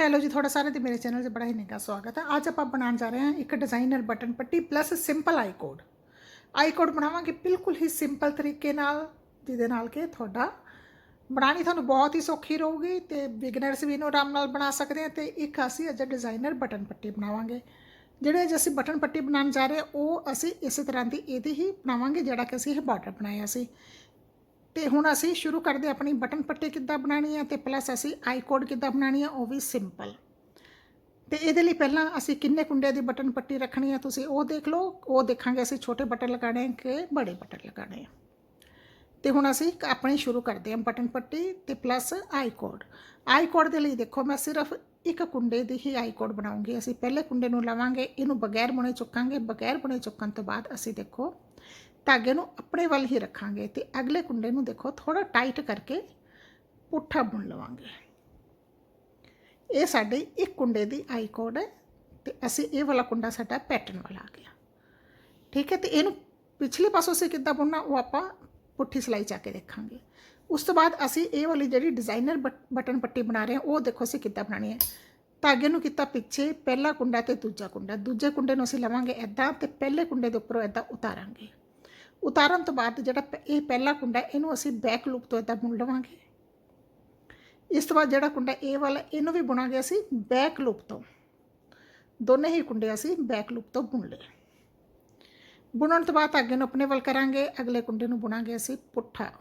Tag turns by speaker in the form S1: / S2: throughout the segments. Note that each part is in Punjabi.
S1: ਹੈਲੋ ਜੀ ਤੁਹਾਡਾ ਸਾਰਿਆਂ ਦੇ ਮੇਰੇ ਚੈਨਲ 'ਤੇ ਬੜਾ ਹੀ ਨਿੱਘਾ ਸਵਾਗਤ ਹੈ ਅੱਜ ਆਪਾਂ ਬਣਾਉਣ ਜਾ ਰਹੇ ਹਾਂ ਇੱਕ designer button Patti plus simple I cord I cord ਬਣਾਵਾਂਗੇ ਬਿਲਕੁਲ ਹੀ ਸਿੰਪਲ ਤਰੀਕੇ ਨਾਲ ਜਿਹਦੇ ਨਾਲ ਕਿ ਤੁਹਾਡਾ ਬਣਾਣੀ ਤੁਹਾਨੂੰ ਬਹੁਤ ਹੀ ਸੌਖੀ ਰਹੂਗੀ ਤੇ ਬਿਗਨਰਸ ਵੀ ਇਹਨੂੰ ਆਰਾਮ ਨਾਲ ਬਣਾ ਸਕਦੇ ਆ ਤੇ ਇੱਕ ਅਸੀਂ ਅੱਜ ਡਿਜ਼ਾਈਨਰ ਬਟਨ ਪੱਟੀ ਬਣਾਵਾਂਗੇ ਜਿਹੜੇ ਅੱਜ ਅਸੀਂ ਬਟਨ ਪੱਟੀ ਬਣਾਉਣ ਜਾ ਰਹੇ ਹਾਂ ਉਹ ਅਸੀਂ ਇਸੇ ਤਰ੍ਹਾਂ ਦੀ ਇਹਦੀ ਹੀ ਬਣਾਵਾਂਗੇ ਜਿਹੜਾ ਕਿ ਅਸੀਂ ਇਹ ਬਾਰਡਰ ਬਣਾਇਆ ਸੀ ਤੇ ਹੁਣ ਅਸੀਂ ਸ਼ੁਰੂ ਕਰਦੇ ਹਾਂ ਆਪਣੀ ਬਟਨ ਪੱਟੀ ਕਿੱਦਾਂ ਬਣਾਉਣੀ ਹੈ ਤੇ ਪਲੱਸ ਅਸੀਂ ਆਈ ਕੋਡ ਕਿੱਦਾਂ ਬਣਾਉਣੀ ਹੈ, ਉਹ ਵੀ ਸਿੰਪਲ ਤੇ ਇਹਦੇ ਲਈ ਪਹਿਲਾਂ ਅਸੀਂ ਕਿੰਨੇ ਕੁੰਡੇ ਦੀ ਬਟਨ ਪੱਟੀ ਰੱਖਣੀ ਹੈ ਤੁਸੀਂ ਉਹ ਦੇਖ ਲਓ, ਉਹ ਦੇਖਾਂਗੇ ਅਸੀਂ ਛੋਟੇ ਬਟਨ ਲਗਾਣੇ ਕਿ ਬੜੇ ਬਟਨ ਲਗਾਣੇ ਆ। ਤੇ ਹੁਣ ਅਸੀਂ ਆਪਣੀ ਸ਼ੁਰੂ ਕਰਦੇ ਹਾਂ ਬਟਨ ਪੱਟੀ ਤੇ plus I cord I cord ਦੇ ਲਈ ਦੇਖੋ ਮੈਂ ਸਿਰਫ ਇੱਕ ਕੁੰਡੇ ਦੀ ਹੀ ਆਈ ਕੋਡ ਬਣਾਉਂਗੀ। ਅਸੀਂ ਪਹਿਲੇ ਕੁੰਡੇ ਨੂੰ ਲਵਾਂਗੇ, ਇਹਨੂੰ ਬਗੈਰ ਬੁਣੇ ਚੁੱਕਾਂਗੇ। ਬਗੈਰ ਬੁਣੇ ਚੁੱਕਣ ਤੋਂ ਬਾਅਦ ਅਸੀਂ ਦੇਖੋ ਧਾਗੇ ਨੂੰ ਆਪਣੇ ਵੱਲ ਹੀ ਰੱਖਾਂਗੇ ਤੇ ਅਗਲੇ ਕੁੰਡੇ ਨੂੰ ਦੇਖੋ ਥੋੜਾ ਟਾਈਟ ਕਰਕੇ ਪੁੱਠਾ ਬੁਣ ਲਵਾਂਗੇ। ਇਹ ਸਾਡੇ ਇੱਕ ਕੁੰਡੇ ਦੀ ਆਈ ਕੋਡ ਹੈ ਤੇ ਅਸੀਂ ਇਹ ਵਾਲਾ ਕੁੰਡਾ ਸਾਡਾ ਪੈਟਰਨ ਵਾਲਾ ਆ ਗਿਆ। ਠੀਕ ਹੈ, ਤੇ ਇਹਨੂੰ ਪਿਛਲੇ ਪਾਸੋਂ ਸੇ ਕਿੱਦਾਂ ਬੁਣਨਾ ਉਹ ਆਪਾਂ ਪੁੱਠੀ ਸਿਲਾਈ ਚਾ ਕੇ ਦੇਖਾਂਗੇ। ਉਸ ਤੋਂ ਬਾਅਦ ਅਸੀਂ ਇਹ ਵਾਲੀ ਜਿਹੜੀ ਡਿਜ਼ਾਈਨਰ ਬਟਨ ਪੱਟੀ ਬਣਾ ਰਹੇ ਹਾਂ, ਉਹ ਦੇਖੋ ਅਸੀਂ ਕਿੱਦਾਂ ਬਣਾਣੀ ਹੈ। ਧਾਗੇ ਨੂੰ ਕੀਤਾ ਪਿੱਛੇ, ਪਹਿਲਾ ਕੁੰਡਾ ਤੇ ਦੂਜਾ ਕੁੰਡਾ। ਦੂਜੇ ਕੁੰਡੇ ਨੂੰ ਅਸੀਂ ਲਵਾਂਗੇ ਐਦਾਂ ਤੇ ਪਹਿਲੇ ਕੁੰਡੇ ਦੇ ਉੱਪਰੋਂ ਐਦਾਂ ਉਤਾਰਾਂਗੇ। ਉਤਾਰਨ ਤੋਂ ਬਾਅਦ ਜਿਹੜਾ ਪ- ਇਹ ਪਹਿਲਾ ਕੁੰਡਾ ਇਹਨੂੰ ਅਸੀਂ ਬੈਕ ਲੂਪ ਤੋਂ ਐਦਾਂ ਬੁਣ ਲਵਾਂਗੇ। ਇਸ ਤੋਂ ਬਾਅਦ ਜਿਹੜਾ ਕੁੰਡਾ ਇਹ ਵਾਲਾ, ਇਹਨੂੰ ਵੀ ਬੁਣਾਂਗੇ ਅਸੀਂ ਬੈਕ ਲੂਪ ਤੋਂ। ਦੋਨੇ ਹੀ ਕੁੰਡੇ ਅਸੀਂ ਬੈਕ ਲੂਪ ਤੋਂ ਬੁਣ ਲਏ। ਬੁਣਨ ਤੋਂ ਬਾਅਦ ਅੱਗੇ ਨੂੰ ਆਪਣੇ ਵੱਲ ਕਰਾਂਗੇ, ਅਗਲੇ ਕੁੰਡੇ ਨੂੰ ਬੁਣਾਂਗੇ ਅਸੀਂ ਪੁੱਠਾ।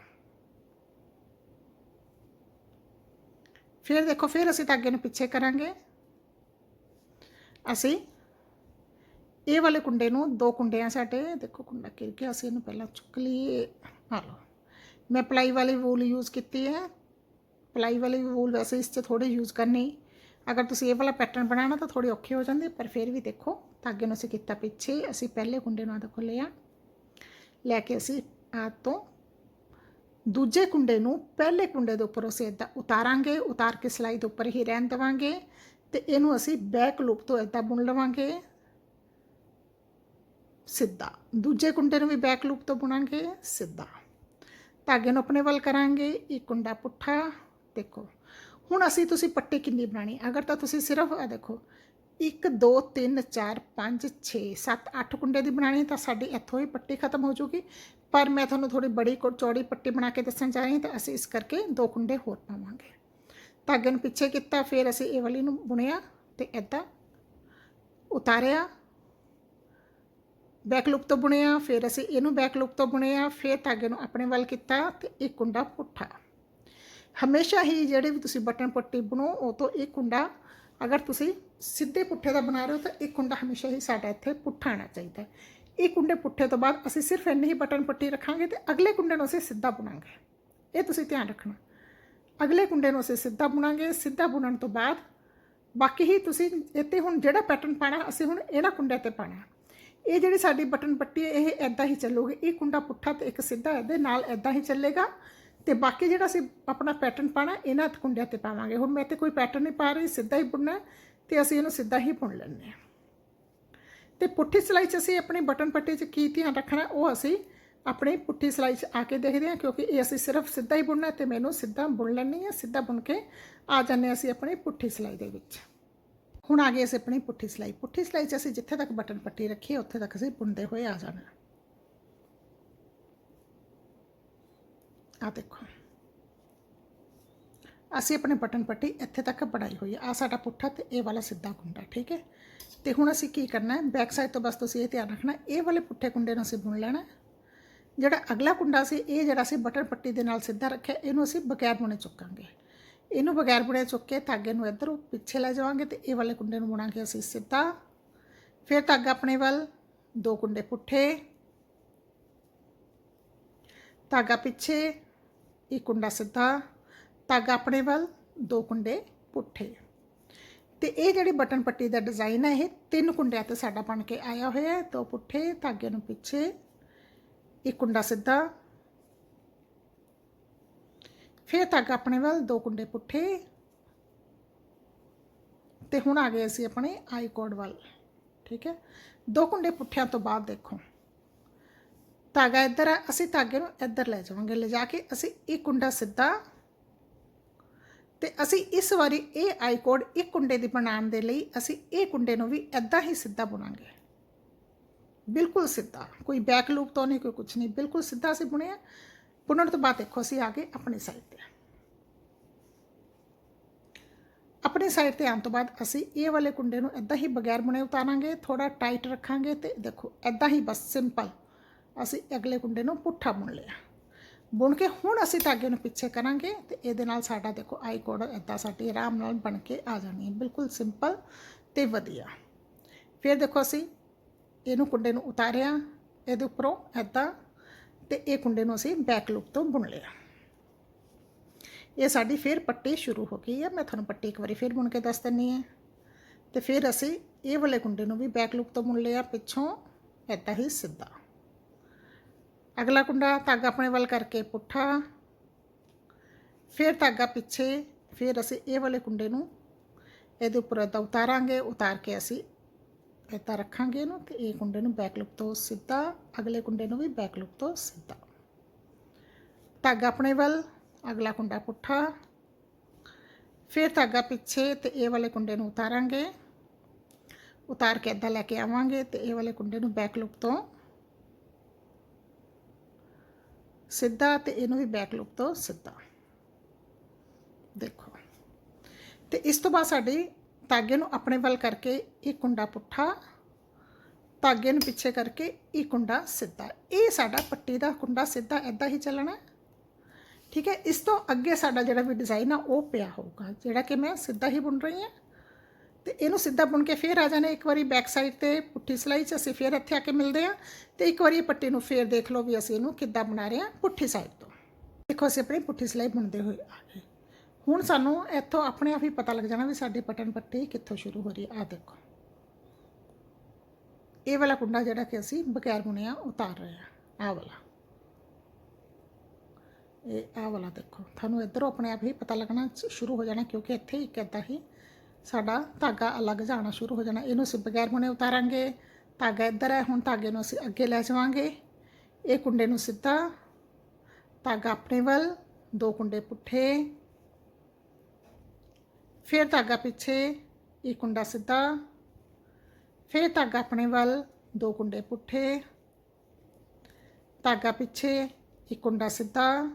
S1: ਫਿਰ ਦੇਖੋ, ਫਿਰ ਅਸੀਂ ਧਾਗੇ ਨੂੰ ਪਿੱਛੇ ਕਰਾਂਗੇ। ਅਸੀਂ ਇਹ ਵਾਲੇ ਕੁੰਡੇ ਨੂੰ ਦੋ ਕੁੰਡੇ ਆ ਸਾਡੇ, ਦੇਖੋ ਕੁੰਡਾ ਗਿਰ ਗਿਆ ਅਸੀਂ ਇਹਨੂੰ ਪਹਿਲਾਂ ਚੁੱਕ ਲਈਏ। ਆ ਲਓ। ਮੈਂ ਪਲਾਈ ਵਾਲੀ ਵੂਲ ਯੂਜ਼ ਕੀਤੀ ਹੈ। ਪਲਾਈ ਵਾਲੀ ਵੂਲ ਵੈਸੇ ਇਸ 'ਚ ਥੋੜੀ ਯੂਜ਼ ਕਰਨੀ। ਅਗਰ ਤੁਸੀਂ ਇਹ ਵਾਲਾ ਪੈਟਰਨ ਬਣਾਉਣਾ ਤਾਂ ਥੋੜੀ ਔਖੇ ਹੋ ਜਾਂਦੇ, ਪਰ ਫਿਰ ਵੀ ਦੇਖੋ ਧਾਗੇ ਨੂੰ ਅਸੀਂ ਕੀਤਾ ਪਿੱਛੇ, ਅਸੀਂ ਪਹਿਲੇ ਕੁੰਡੇ ਨੂੰ ਆ ਦੇਖੋ ਲਿਆ। ਲੈ ਕੇ ਅਸੀਂ ਆ ਤੋਂ ਦੂਜੇ ਕੁੰਡੇ ਨੂੰ ਪਹਿਲੇ ਕੁੰਡੇ ਦੇ ਉੱਪਰ ਅਸੀਂ ਇਦਾਂ ਉਤਾਰਾਂਗੇ, ਉਤਾਰ ਕੇ ਸਲਾਈ ਦੇ ਉੱਪਰ ਹੀ ਰਹਿਣ ਦੇਵਾਂਗੇ ਤੇ ਇਹਨੂੰ ਅਸੀਂ ਬੈਕ ਲੂਪ ਤੋਂ ਇਦਾਂ ਬੁਣ ਲਵਾਂਗੇ। ਸਿੱਧਾ। ਦੂਜੇ ਕੁੰਡੇ ਨੂੰ ਵੀ ਬੈਕ ਲੂਪ ਤੋਂ ਬੁਣਾਂਗੇ, ਸਿੱਧਾ। ਧਾਗੇ ਨੂੰ ਆਪਣੇ ਵੱਲ ਕਰਾਂਗੇ ਇੱਕ ਕੁੰਡਾ ਪੁੱਠਾ, ਦੇਖੋ। ਹੁਣ ਅਸੀਂ ਤੁਸੀਂ ਪੱਟੀ ਕਿੰਨੀ ਬਣਾਣੀ ਅਗਰ ਤਾਂ ਤੁਸੀਂ ਸਿਰਫ ਆ ਦੇਖੋ 1 2 3 4 5 6 7 8 ਕੁੰਡੇ ਦੀ ਬਣਾਣੀ ਤਾਂ ਸਾਡੀ ਇੱਥੋਂ ਹੀ ਪੱਟੀ ਖਤਮ ਹੋ ਜੂਗੀ। ਪਰ ਮੈਂ ਤੁਹਾਨੂੰ ਥੋੜੀ ਬੜੀ ਕੋ, ਚੌੜੀ ਪੱਟੀ ਬਣਾ ਕੇ ਦੱਸਣ ਜਾ ਰਹੀ ਹਾਂ, ਤਾਂ ਅਸੀਂ ਇਸ ਕਰਕੇ ਦੋ ਕੁੰਡੇ ਹੋਰ ਪਾਵਾਂਗੇ। ਧਾਗੇ ਨੂੰ ਪਿੱਛੇ ਕੀਤਾ, ਫਿਰ ਅਸੀਂ ਇਹ ਵਾਲੀ ਨੂੰ ਬੁਣਿਆ ਤੇ ਐਦਾਂ ਉਤਾਰਿਆ। ਬੈਕ ਲੂਪ ਤੋਂ ਬੁਣਿਆ, ਫਿਰ ਅਸੀਂ ਇਹਨੂੰ ਬੈਕ ਲੂਪ ਤੋਂ ਬੁਣਿਆ, ਫਿਰ ਧਾਗੇ ਨੂੰ ਆਪਣੇ ਵੱਲ ਕੀਤਾ ਤੇ ਇੱਕ ਕੁੰਡਾ ਪੁੱਠਾ। ਹਮੇਸ਼ਾ ਹੀ ਜਿਹੜੇ ਵੀ ਤੁਸੀਂ ਬਟਨ ਪੱਟੀ ਬਣੋ, ਉਹ ਤੋਂ ਇੱਕ ਕੁੰਡਾ, ਅਗਰ ਤੁਸੀਂ ਸਿੱਧੇ ਪੁੱਠੇ ਦਾ ਬਣਾ ਰਹੇ ਹੋ, ਤਾਂ ਇੱਕ ਕੁੰਡਾ ਹਮੇਸ਼ਾ ਹੀ ਸਾਡਾ ਇੱਥੇ ਪੁੱਠਾ ਆਣਾ ਚਾਹੀਦਾ ਹੈ। ਇਹ ਕੁੰਡੇ ਪੁੱਠੇ ਤੋਂ ਬਾਅਦ ਅਸੀਂ ਸਿਰਫ ਇੰਨੇ ਹੀ ਬਟਨ ਪੱਟੀ ਰੱਖਾਂਗੇ ਤੇ ਅਗਲੇ ਕੁੰਡੇ ਨੂੰ ਅਸੀਂ ਸਿੱਧਾ ਬੁਣਾਂਗੇ। ਇਹ ਤੁਸੀਂ ਧਿਆਨ ਰੱਖਣਾ। ਅਗਲੇ ਕੁੰਡੇ ਨੂੰ ਅਸੀਂ ਸਿੱਧਾ ਬੁਣਾਂਗੇ, ਸਿੱਧਾ ਬੁਣਨ ਤੋਂ ਬਾਅਦ ਬਾਕੀ ਹੀ ਤੁਸੀਂ ਇੱਥੇ ਹੁਣ ਜਿਹੜਾ ਪੈਟਰਨ ਪਾਣਾ ਅਸੀਂ ਹੁਣ ਇਹਨਾਂ ਕੁੰਡਿਆਂ ਤੇ ਪਾਣਾ ਇਹ ਜਿਹੜੀ ਸਾਡੀ ਬਟਨ ਪੱਟੀ ਹੈ, ਇਹ ਐਦਾਂ ਹੀ ਚੱਲੂਗੀ। ਇਹ ਕੁੰਡਾ ਪੁੱਠਾ ਤੇ ਇੱਕ ਸਿੱਧਾ ਇਹਦੇ ਨਾਲ ਐਦਾਂ ਹੀ ਚੱਲੇਗਾ। ਤੇ ਬਾਕੀ ਜਿਹੜਾ ਅਸੀਂ ਆਪਣਾ ਪੈਟਰਨ ਪਾਣਾ, ਇਹਨਾਂ ਕੁੰਡਿਆਂ ਤੇ ਪਾਵਾਂਗੇ। ਹੁਣ ਮੈਂ ਤੇ ਕੋਈ ਪੈਟਰਨ ਨਹੀਂ ਪਾ ਰਹੀ, ਸਿੱਧਾ ਹੀ ਬੁਣਨਾ ਹੈ ਤੇ ਅਸੀਂ ਇਹਨੂੰ ਸਿੱਧਾ ਹੀ ਬੁਣ ਲੈਂਦੇ ਹਾਂ। ਤੇ ਪੁੱਠੀ ਸਿਲਾਈ 'ਚ ਅਸੀਂ ਆਪਣੀ ਬਟਨ ਪੱਟੀ 'ਚ ਕੀ ਧਿਆਨ ਰੱਖਣਾ, ਉਹ ਅਸੀਂ ਆਪਣੀ ਪੁੱਠੀ ਸਿਲਾਈ 'ਚ ਆ ਕੇ ਦੇਖਦੇ ਹਾਂ, ਕਿਉਂਕਿ ਇਹ ਅਸੀਂ ਸਿਰਫ ਸਿੱਧਾ ਹੀ ਬੁਣਨਾ ਤੇ ਮੈਨੂੰ ਸਿੱਧਾ ਬੁਣ ਲੈਣੀ ਹੈ, ਸਿੱਧਾ ਬੁਣ ਕੇ ਆ ਜਾਂਦੇ ਹਾਂ ਅਸੀਂ ਆਪਣੀ ਪੁੱਠੀ ਸਿਲਾਈ ਦੇ ਵਿੱਚ। ਹੁਣ ਆ ਗਏ ਅਸੀਂ ਆਪਣੀ ਪੁੱਠੀ ਸਲਾਈ। ਪੁੱਠੀ ਸਲਾਈ 'ਚ ਅਸੀਂ ਜਿੱਥੇ ਤੱਕ ਬਟਨ ਪੱਟੀ ਰੱਖੀ, ਉੱਥੇ ਤੱਕ ਅਸੀਂ ਬੁਣਦੇ ਹੋਏ ਆ ਜਾਣਾ। ਆ ਦੇਖੋ। ਅਸੀਂ ਆਪਣੇ ਬਟਨ ਪੱਟੀ ਇੱਥੇ ਤੱਕ ਬਣਾਈ ਹੋਈ ਹੈ ਆ ਸਾਡਾ ਪੁੱਠਾ ਤੇ ਇਹ ਵਾਲਾ ਸਿੱਧਾ ਕੁੰਡਾ, ਠੀਕ ਹੈ? ਤੇ ਹੁਣ ਅਸੀਂ ਕੀ ਕਰਨਾ ਹੈ? ਬੈਕ ਸਾਈਡ ਤੋਂ ਬਸ ਤੁਸੀਂ ਇਹ ਧਿਆਨ ਰੱਖਣਾ, ਇਹ ਵਾਲੇ ਪੁੱਠੇ ਕੁੰਡੇ ਨੂੰ ਅਸੀਂ ਬੁਣ ਲੈਣਾ ਜਿਹੜਾ ਅਗਲਾ ਕੁੰਡਾ ਸੀ, ਇਹ ਜਿਹੜਾ ਅਸੀਂ ਬਟਨ ਪੱਟੀ ਦੇ ਨਾਲ ਸਿੱਧਾ ਰੱਖਿਆ, ਇਹਨੂੰ ਅਸੀਂ ਬਗੈਰ ਬੁਣੇ ਚੁੱਕਾਂਗੇ। ਇਹਨੂੰ ਬਗੈਰ ਬੁਣੇ ਚੁੱਕ ਕੇ ਧਾਗੇ ਨੂੰ ਇੱਧਰੋਂ ਪਿੱਛੇ ਲੈ ਜਾਵਾਂਗੇ ਤੇ ਇਹ ਵਾਲੇ ਕੁੰਡੇ ਨੂੰ ਬੁਣਾਂਗੇ ਅਸੀਂ ਸਿੱਧਾ। ਫਿਰ ਧਾਗਾ ਆਪਣੇ ਵੱਲ, ਦੋ ਕੁੰਡੇ ਪੁੱਠੇ। ਧਾਗਾ ਪਿੱਛੇ, ਇੱਕ ਕੁੰਡਾ ਸਿੱਧਾ। ਧਾਗਾ ਆਪਣੇ ਵੱਲ, ਦੋ ਕੁੰਡੇ ਪੁੱਠੇ। ਤੇ ਇਹ ਜਿਹੜੀ ਬਟਨ ਪੱਟੀ ਦਾ ਡਿਜ਼ਾਈਨ ਹੈ, ਇਹ ਤਿੰਨ ਕੁੰਡਿਆਂ ਤੇ ਸਾਡਾ ਬਣ ਕੇ ਆਇਆ ਹੋਇਆ ਹੈ, ਦੋ ਪੁੱਠੇ ਧਾਗੇ ਨੂੰ ਪਿੱਛੇ। ਇੱਕ ਕੁੰਡਾ ਸਿੱਧਾ। ਫਿਰ ਧਾਗਾ ਆਪਣੇ ਵੱਲ ਦੋ ਕੁੰਡੇ ਪੁੱਠੇ। ਤੇ ਹੁਣ ਆ ਗਏ ਅਸੀਂ ਆਪਣੇ ਆਈ ਕੋਡ ਵੱਲ, ਠੀਕ ਹੈ? ਦੋ ਕੁੰਡੇ ਪੁੱਠਿਆਂ ਤੋਂ ਬਾਅਦ ਦੇਖੋ। ਧਾਗਾ ਇੱਧਰ ਆ, ਅਸੀਂ ਧਾਗੇ ਨੂੰ ਇੱਧਰ ਲੈ ਜਾਵਾਂਗੇ। ਲੈ ਜਾ ਕੇ ਅਸੀਂ ਇੱਕ ਕੁੰਡਾ ਸਿੱਧਾ ਤੇ ਅਸੀਂ ਇਸ ਵਾਰੀ ਇਹ ਆਈ ਕੋਡ ਇੱਕ ਕੁੰਡੇ ਦੀ ਬਣਾਉਣ ਦੇ ਲਈ ਅਸੀਂ ਇਹ ਕੁੰਡੇ ਨੂੰ ਵੀ ਐਦਾਂ ਹੀ ਸਿੱਧਾ ਬੁਣਾਂਗੇ। ਬਿਲਕੁਲ ਸਿੱਧਾ, ਕੋਈ ਬੈਕ ਲੂਪ ਤੋਂ ਨਹੀਂ, ਕੋਈ ਕੁਝ ਨਹੀਂ, ਬਿਲਕੁਲ ਸਿੱਧਾ ਅਸੀਂ ਬੁਣਿਆ। ਬੁਣਨ ਤੋਂ ਬਾਅਦ ਦੇਖੋ, ਅਸੀਂ ਆ ਗਏ ਆਪਣੀ ਸਾਈਡ ਤੇ ਆਪਣੀ ਸਾਈਡ ਤੇ ਆਉਣ ਤੋਂ ਬਾਅਦ ਅਸੀਂ ਇਹ ਵਾਲੇ ਕੁੰਡੇ ਨੂੰ ਐਦਾਂ ਹੀ ਬਗੈਰ ਬੁਣੇ ਉਤਾਰਾਂਗੇ ਥੋੜਾ ਟਾਈਟ ਰੱਖਾਂਗੇ ਤੇ ਦੇਖੋ ਐਦਾਂ ਹੀ ਬਸ ਸਿੰਪਲ ਅਸੀਂ ਅਗਲੇ ਕੁੰਡੇ ਨੂੰ ਪੁੱਠਾ ਬੁਣ ਲਿਆ। ਬੁਣ ਕੇ ਹੁਣ ਅਸੀਂ ਧਾਗੇ ਨੂੰ ਪਿੱਛੇ ਕਰਾਂਗੇ ਤੇ ਇਹਦੇ ਨਾਲ ਸਾਡਾ ਦੇਖੋ, ਆਈ ਕੋਡ ਐਦਾਂ ਸਾਡੀ ਆਰਾਮ ਨਾਲ ਬਣ ਕੇ ਆ ਜਾਣੀ ਹੈ। ਬਿਲਕੁਲ ਸਿੰਪਲ ਤੇ ਵਧੀਆ। ਫਿਰ ਦੇਖੋ ਅਸੀਂ ਇਹਨੂੰ ਕੁੰਡੇ ਨੂੰ ਉਤਾਰਿਆ, ਇਹਦੇ ਉੱਪਰੋਂ ਐਦਾਂ ਤੇ ਇਹ ਕੁੰਡੇ ਨੂੰ ਅਸੀਂ ਬੈਕ ਲੁੱਕ ਤੋਂ ਬੁਣ ਲਿਆ। ਇਹ ਸਾਡੀ ਫਿਰ ਪੱਟੀ ਸ਼ੁਰੂ ਹੋ ਗਈ ਹੈ ਮੈਂ ਤੁਹਾਨੂੰ ਪੱਟੀ ਇੱਕ ਵਾਰੀ ਫਿਰ ਬੁਣ ਕੇ ਦੱਸ ਦਿੰਨੀ ਹੈ। ਤੇ ਫਿਰ ਅਸੀਂ ਇਹ ਵਾਲੇ ਕੁੰਡੇ ਨੂੰ ਵੀ ਬੈਕ ਲੁੱਕ ਤੋਂ ਬੁਣ ਲਿਆ। ਪਿੱਛੋਂ ਐਦਾਂ ਹੀ ਸਿੱਧਾ। ਅਗਲਾ ਕੁੰਡਾ ਧਾਗਾ ਆਪਣੇ ਵੱਲ ਕਰਕੇ ਪੁੱਠਾ। ਫਿਰ ਧਾਗਾ ਪਿੱਛੇ, ਫਿਰ ਅਸੀਂ ਇਹ ਵਾਲੇ ਕੁੰਡੇ ਨੂੰ ਇਹਦੇ ਉੱਪਰ ਉਤਾਰਾਂਗੇ। ਉਤਾਰ ਕੇ ਅਸੀਂ ਏਦਾਂ ਰੱਖਾਂਗੇ ਇਹਨੂੰ ਤੇ ਇਹ ਕੁੰਡੇ ਨੂੰ ਬੈਕ ਲੁੱਕ ਤੋਂ ਸਿੱਧਾ, ਅਗਲੇ ਕੁੰਡੇ ਨੂੰ ਵੀ ਬੈਕ ਲੁੱਕ ਤੋਂ ਸਿੱਧਾ। ਧਾਗਾ ਆਪਣੇ ਵੱਲ, ਅਗਲਾ ਕੁੰਡਾ ਪੁੱਠਾ। ਫਿਰ ਧਾਗਾ ਪਿੱਛੇ ਤੇ ਇਹ ਵਾਲੇ ਕੁੰਡੇ ਨੂੰ ਉਤਾਰਾਂਗੇ। ਉਤਾਰ ਕੇ ਏਦਾਂ ਲੈ ਕੇ ਆਵਾਂਗੇ ਤੇ ਇਹ ਵਾਲੇ ਕੁੰਡੇ ਨੂੰ ਬੈਕ ਲੁੱਕ ਤੋਂ ਸਿੱਧਾ ਤੇ ਇਹਨੂੰ ਵੀ ਬੈਕ ਲੁੱਕ ਤੋਂ ਸਿੱਧਾ। ਦੇਖੋ। ਤੇ ਇਸ ਤੋਂ ਬਾਅਦ ਸਾਡੀ ਧਾਗੇ ਨੂੰ ਆਪਣੇ ਵੱਲ ਕਰਕੇ ਇਹ ਕੁੰਡਾ ਪੁੱਠਾ, ਧਾਗੇ ਨੂੰ ਪਿੱਛੇ ਕਰਕੇ ਇਹ ਕੁੰਡਾ ਸਿੱਧਾ। ਇਹ ਸਾਡਾ ਪੱਟੀ ਦਾ ਕੁੰਡਾ ਸਿੱਧਾ ਐਦਾਂ ਹੀ ਚੱਲਣਾ ਠੀਕ ਹੈ, ਇਸ ਤੋਂ ਅੱਗੇ ਸਾਡਾ ਜਿਹੜਾ ਵੀ ਡਿਜ਼ਾਈਨ ਆ, ਉਹ ਪਿਆ ਹੋਊਗਾ, ਜਿਹੜਾ ਕਿ ਮੈਂ ਸਿੱਧਾ ਹੀ ਬੁਣ ਰਹੀ ਹਾਂ। ਤੇ ਇਹਨੂੰ ਸਿੱਧਾ ਬੁਣ ਕੇ ਫੇਰ ਆ ਜਾਣਾ, ਇੱਕ ਵਾਰੀ ਬੈਕ ਸਾਈਡ ਤੇ ਪੁੱਠੀ ਸਲਾਈ 'ਚ ਅਸੀਂ ਫੇਰ ਇੱਥੇ ਆ ਕੇ ਮਿਲਦੇ ਆ ਤੇ ਇੱਕ ਵਾਰੀ ਇਹ ਪੱਟੀ ਨੂੰ ਫੇਰ ਦੇਖ ਲਓ ਵੀ ਅਸੀਂ ਇਹਨੂੰ ਕਿੱਦਾਂ ਬਣਾ ਰਹੇ ਹਾਂ ਪੁੱਠੀ ਸਾਈਡ ਤੋਂ। ਦੇਖੋ, ਅਸੀਂ ਆਪਣੀ ਪੁੱਠੀ ਸਲਾਈ ਬੁਣਦੇ ਹੋਏ ਆ ਗਏ। ਹੁਣ ਸਾਨੂੰ ਇੱਥੋਂ ਆਪਣੇ ਆਪ ਹੀ ਪਤਾ ਲੱਗ ਜਾਣਾ ਵੀ ਸਾਡੀ ਪਟਨ ਪੱਟੀ ਕਿੱਥੋਂ ਸ਼ੁਰੂ ਹੋ ਰਹੀ ਹੈ। ਆ ਦੇਖੋ। ਇਹ ਵਾਲਾ ਕੁੰਡਾ ਜਿਹੜਾ ਕਿ ਅਸੀਂ ਬਗੈਰ ਬੁਣਿਆ ਉਤਾਰ ਰਹੇ ਆ। ਆਹ ਵਾਲਾ। ਇਹ ਆਹ ਵਾਲਾ ਦੇਖੋ। ਤੁਹਾਨੂੰ ਇੱਧਰੋਂ ਆਪਣੇ ਆਪ ਹੀ ਪਤਾ ਲੱਗਣਾ ਸ਼ੁਰੂ ਹੋ ਜਾਣਾ ਕਿਉਂਕਿ ਇੱਥੇ ਇੱਕ ਇੱਦਾਂ ਹੀ ਸਾਡਾ ਧਾਗਾ ਅਲੱਗ ਜਾਣਾ ਸ਼ੁਰੂ ਹੋ ਜਾਣਾ। ਇਹਨੂੰ ਅਸੀਂ ਬਗੈਰ ਬੁਣੇ ਉਤਾਰਾਂਗੇ। ਧਾਗਾ ਇੱਧਰ ਹੈ, ਹੁਣ ਧਾਗੇ ਨੂੰ ਅਸੀਂ ਅੱਗੇ ਲੈ ਜਾਵਾਂਗੇ। ਇਹ ਕੁੰਡੇ ਨੂੰ ਸਿੱਧਾ ਧਾਗਾ ਆਪਣੇ ਵੱਲ, ਦੋ ਕੁੰਡੇ ਪੁੱਠੇ ਫਿਰ ਧਾਗਾ ਪਿੱਛੇ, ਇੱਕ ਕੁੰਡਾ ਸਿੱਧਾ, ਫਿਰ ਧਾਗਾ ਆਪਣੇ ਵੱਲ, ਦੋ ਕੁੰਡੇ ਪੁੱਠੇ, ਧਾਗਾ ਪਿੱਛੇ, ਇੱਕ ਕੁੰਡਾ ਸਿੱਧਾ,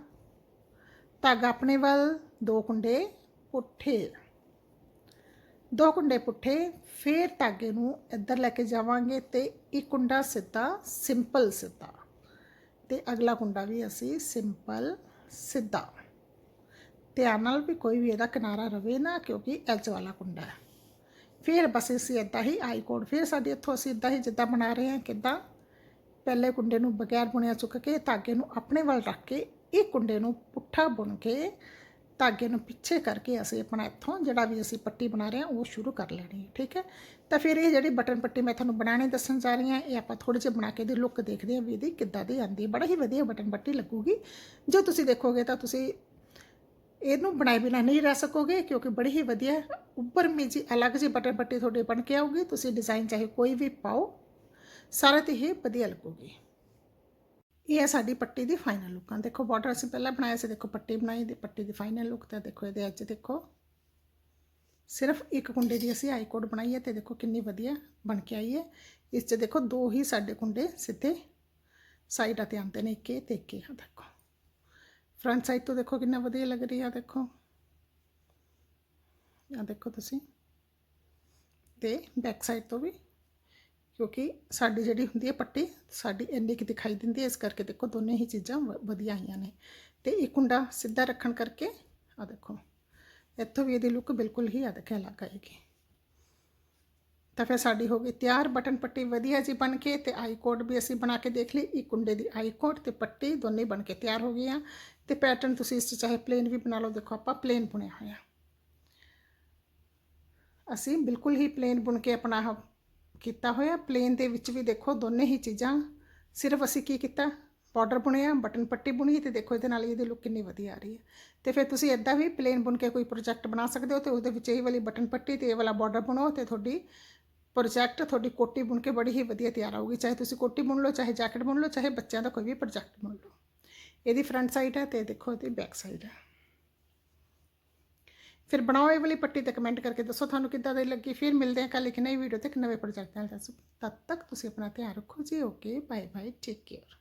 S1: ਧਾਗਾ ਆਪਣੇ ਵੱਲ, ਦੋ ਕੁੰਡੇ ਪੁੱਠੇ। ਦੋ ਕੁੰਡੇ ਪੁੱਠੇ, ਫਿਰ ਧਾਗੇ ਨੂੰ ਇੱਧਰ ਲੈ ਕੇ ਜਾਵਾਂਗੇ ਤੇ ਇੱਕ ਕੁੰਡਾ ਸਿੱਧਾ, ਸਿੰਪਲ ਸਿੱਧਾ। ਤੇ ਅਗਲਾ ਕੁੰਡਾ ਵੀ ਅਸੀਂ ਸਿੰਪਲ ਸਿੱਧਾ। ਧਿਆਨ ਨਾਲ ਵੀ ਕੋਈ ਵੀ ਇਹਦਾ ਕਿਨਾਰਾ ਰਵੇ ਨਾ, ਕਿਉਂਕਿ ਐਜ ਵਾਲਾ ਕੁੰਡਾ ਹੈ। ਫਿਰ ਬਸ ਅਸੀਂ ਇੱਦਾਂ ਹੀ ਆਈ ਕੋਡ। ਫਿਰ ਸਾਡੇ ਇੱਥੋਂ ਅਸੀਂ ਇੱਦਾਂ ਹੀ ਜਿੱਦਾਂ ਬਣਾ ਰਹੇ ਹਾਂ ਕਿੱਦਾਂ, ਪਹਿਲੇ ਕੁੰਡੇ ਨੂੰ ਬਗੈਰ ਬੁਣਿਆ ਚੁੱਕ ਕੇ ਧਾਗੇ ਨੂੰ ਆਪਣੇ ਵੱਲ ਰੱਖ ਕੇ, ਇਹ ਕੁੰਡੇ ਨੂੰ ਪੁੱਠਾ ਬੁਣ ਕੇ ਧਾਗੇ ਨੂੰ ਪਿੱਛੇ ਕਰਕੇ ਅਸੀਂ ਆਪਣਾ ਇੱਥੋਂ ਜਿਹੜਾ ਵੀ ਅਸੀਂ ਪੱਟੀ ਬਣਾ ਰਹੇ ਹਾਂ, ਉਹ ਸ਼ੁਰੂ ਕਰ ਲੈਣੀ ਹੈ, ਠੀਕ ਹੈ? ਤਾਂ ਫਿਰ ਇਹ ਜਿਹੜੀ ਬਟਨ ਪੱਟੀ ਮੈਂ ਤੁਹਾਨੂੰ ਬਣਾਉਣੀ ਦੱਸਣ ਜਾ ਰਹੀ ਹਾਂ, ਇਹ ਆਪਾਂ ਥੋੜੇ ਜਿਹਾ ਬਣਾ ਕੇ ਦੀ ਲੁੱਕ ਦੇਖਦੇ ਹਾਂ ਵੀ ਇਹਦੀ ਕਿੱਦਾਂ ਦੀ ਆਂਦੀ ਬੜਾ ਹੀ ਵਧੀਆ ਬਟਨ ਪੱਟੀ ਲੱਗੂਗੀ। ਜੋ ਤੁਸੀਂ ਦੇਖੋਗੇ ਤਾਂ ਤੁਸੀਂ ਇਹਨੂੰ ਬਣਾਏ ਬਿਨਾ ਨਹੀਂ ਰਹਿ ਸਕੋਗੇ, ਕਿਉਂਕਿ ਬੜੀ ਹੀ ਵਧੀਆ ਉੱਪਰ ਮੀ ਜੀ ਅਲੱਗ ਜੀ ਬਟਨ ਪੱਟੀ ਤੁਹਾਡੇ ਬਣ ਕੇ ਆਊਗੀ ਤੁਸੀਂ ਡਿਜ਼ਾਈਨ ਚਾਹੇ ਕੋਈ ਵੀ ਪਾਓ, ਸਾਰਾ ਤੇ ਹੀ ਵਧੀਆ ਲੱਗੂਗੀ। ਇਹ ਹੈ ਸਾਡੀ ਪੱਟੀ ਦੀ ਫਾਈਨਲ ਲੁੱਕ ਆ। ਦੇਖੋ ਬਾਰਡਰ ਅਸੀਂ ਪਹਿਲਾਂ ਬਣਾਇਆ ਸੀ, ਦੇਖੋ ਪੱਟੀ ਬਣਾਈ ਦੀ, ਪੱਟੀ ਦੀ ਫਾਈਨਲ ਲੁੱਕ ਤੇ ਦੇਖੋ ਇਹਦੇ ਅੱਜ ਦੇਖੋ। ਸਿਰਫ ਇੱਕ ਕੁੰਡੇ ਦੀ ਅਸੀਂ ਆਈ ਕੋਡ ਬਣਾਈ ਹੈ ਤੇ ਦੇਖੋ ਕਿੰਨੀ ਵਧੀਆ ਬਣ ਕੇ ਆਈ ਹੈ। ਇਸ 'ਚ ਦੇਖੋ ਦੋ ਹੀ ਸਾਡੇ ਕੁੰਡੇ ਸਿੱਧੇ ਸਾਈਡਾਂ ਤੇ ਆਉਂਦੇ ਨੇ ਇੱਕੇ ਤੇ ਇੱਕੇ ਆ, ਦੇਖੋ। ਫਰੰਟ ਸਾਈਡ ਤੋਂ ਦੇਖੋ ਕਿੰਨਾ ਵਧੀਆ ਲੱਗ ਰਹੀ ਆ, ਦੇਖੋ। ਆ ਦੇਖੋ ਤੁਸੀਂ। ਤੇ ਬੈਕ ਸਾਈਡ ਤੋਂ ਵੀ, ਕਿਉਂਕਿ ਸਾਡੀ ਜਿਹੜੀ ਹੁੰਦੀ ਹੈ ਪੱਟੀ, ਸਾਡੀ ਇੰਨੀ ਕਿ ਦਿਖਾਈ ਦਿੰਦੀ ਹੈ ਇਸ ਕਰਕੇ ਦੇਖੋ ਦੋਨੇ ਹੀ ਚੀਜ਼ਾਂ ਵ- ਵਧੀਆ ਆਈਆਂ ਨੇ। ਤੇ ਇਹ ਕੁੰਡਾ ਸਿੱਧਾ ਰੱਖਣ ਕਰਕੇ ਆ ਦੇਖੋ, ਇੱਥੋਂ ਵੀ ਇਹਦੀ ਲੁੱਕ ਬਿਲਕੁਲ ਹੀ ਆ ਦੇਖਿਆ ਲੱਗ ਆਏਗੀ। ਤਾਂ ਫਿਰ ਸਾਡੀ ਹੋ ਗਈ ਤਿਆਰ, ਬਟਨ ਪੱਟੀ ਵਧੀਆ ਜੀ ਬਣ ਕੇ ਤੇ ਆਈ ਕੋਡ ਵੀ ਅਸੀਂ ਬਣਾ ਕੇ ਦੇਖ ਲਈ, ਇੱਕ ਕੁੰਡੇ ਦੀ ਆਈ ਕੋਡ ਤੇ ਪੱਟੀ ਦੋਨੇ ਬਣ ਕੇ ਤਿਆਰ ਹੋ ਗਈਆਂ ਤੇ ਪੈਟਰਨ ਤੁਸੀਂ ਇਸ 'ਚ ਚਾਹੇ ਪਲੇਨ ਵੀ ਬਣਾ ਲਓ, ਦੇਖੋ ਆਪਾਂ ਪਲੇਨ ਬੁਣਿਆ ਹੋਇਆ। ਅਸੀਂ ਬਿਲਕੁਲ ਹੀ ਪਲੇਨ ਬੁਣ ਕੇ ਆਪਣਾ ਕੀਤਾ ਹੋਇਆ ਪਲੇਨ ਦੇ ਵਿੱਚ ਵੀ ਦੇਖੋ ਦੋਨੇ ਹੀ ਚੀਜ਼ਾਂ, ਸਿਰਫ ਅਸੀਂ ਕੀ ਕੀਤਾ ਬਾਰਡਰ ਬੁਣਿਆ, ਬਟਨ ਪੱਟੀ ਬੁਣੀ ਤੇ ਦੇਖੋ ਇਹਦੇ ਨਾਲ ਇਹਦੀ ਲੁੱਕ ਕਿੰਨੀ ਵਧੀਆ ਆ ਰਹੀ ਹੈ। ਤੇ ਫਿਰ ਤੁਸੀਂ ਇਦਾਂ ਵੀ ਪਲੇਨ ਬੁਣ ਕੇ ਕੋਈ ਪ੍ਰੋਜੈਕਟ ਬਣਾ ਸਕਦੇ ਹੋ ਤੇ ਉਹਦੇ ਵਿੱਚ ਇਹ ਵਾਲੀ ਬਟਨ ਪੱਟੀ ਤੇ ਇਹ ਵਾਲਾ ਬਾਰਡਰ ਬਣਾਓ ਤੇ ਤੁਹਾਡੀ ਪ੍ਰੋਜੈਕਟ ਤੁਹਾਡੀ ਕੋਟੀ ਬੁਣ ਕੇ ਬੜੀ ਹੀ ਵਧੀਆ ਤਿਆਰ ਆਊਗੀ, ਚਾਹੇ ਤੁਸੀਂ ਕੋਟੀ ਬੁਣ ਲਓ, ਚਾਹੇ ਜੈਕਟ ਬੁਣ ਲਓ, ਚਾਹੇ ਬੱਚਿਆਂ ਦਾ ਕੋਈ ਵੀ ਪ੍ਰੋਜੈਕਟ ਬੁਣ ਲਓ। ਇਹਦੀ ਫਰੰਟ ਸਾਈਡ ਹੈ ਤੇ ਦੇਖੋ ਇਹਦੀ ਬੈਕ ਸਾਈਡ ਹੈ। ਫਿਰ ਬਣਾਓ ਇਹ ਵਾਲੀ ਪੱਟੀ ਤੇ ਕਮੈਂਟ ਕਰਕੇ ਦੱਸੋ ਤੁਹਾਨੂੰ ਕਿੱਦਾਂ ਦੀ ਲੱਗੀ। ਫਿਰ ਮਿਲਦੇ ਹਾਂ ਕੱਲ ਇੱਕ ਨਈ ਵੀਡੀਓ ਤੇ ਇੱਕ ਨਵੇਂ ਪ੍ਰੋਜੈਕਟ ਨਾਲ। ਦੱਸੋ ਤਦ ਤੱਕ ਤੁਸੀਂ ਆਪਣਾ ਧਿਆਨ ਰੱਖੋ ਜੀ। Okay bye bye take care